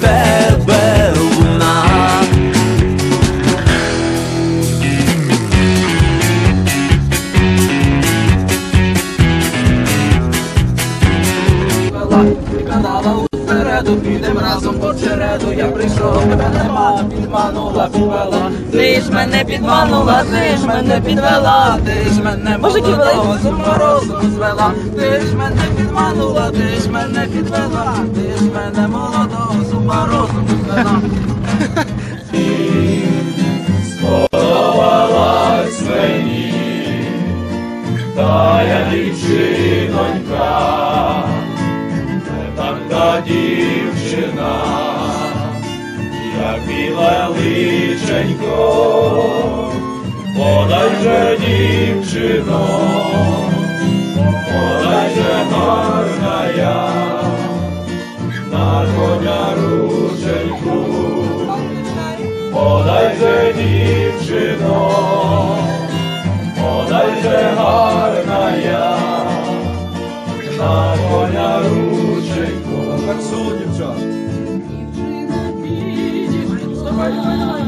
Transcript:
для луна. Підем разом по череду. Я прийшов, тебе нема, підманула, підвела. Ти ж мене підманула, ти ж мене підвела, ти ж мене молодого з морозом звела. Ти ж мене підманула, ти ж мене підвела, ти ж мене молодого з морозом звела. Сподобалась мені, та я дівчинонька, не так та дівчина, як біла личенько, подай же дівчино, подай же гарна я, на коня рученьку. Подай же дівчино, рученьку. Так Давай, давай, дівчина,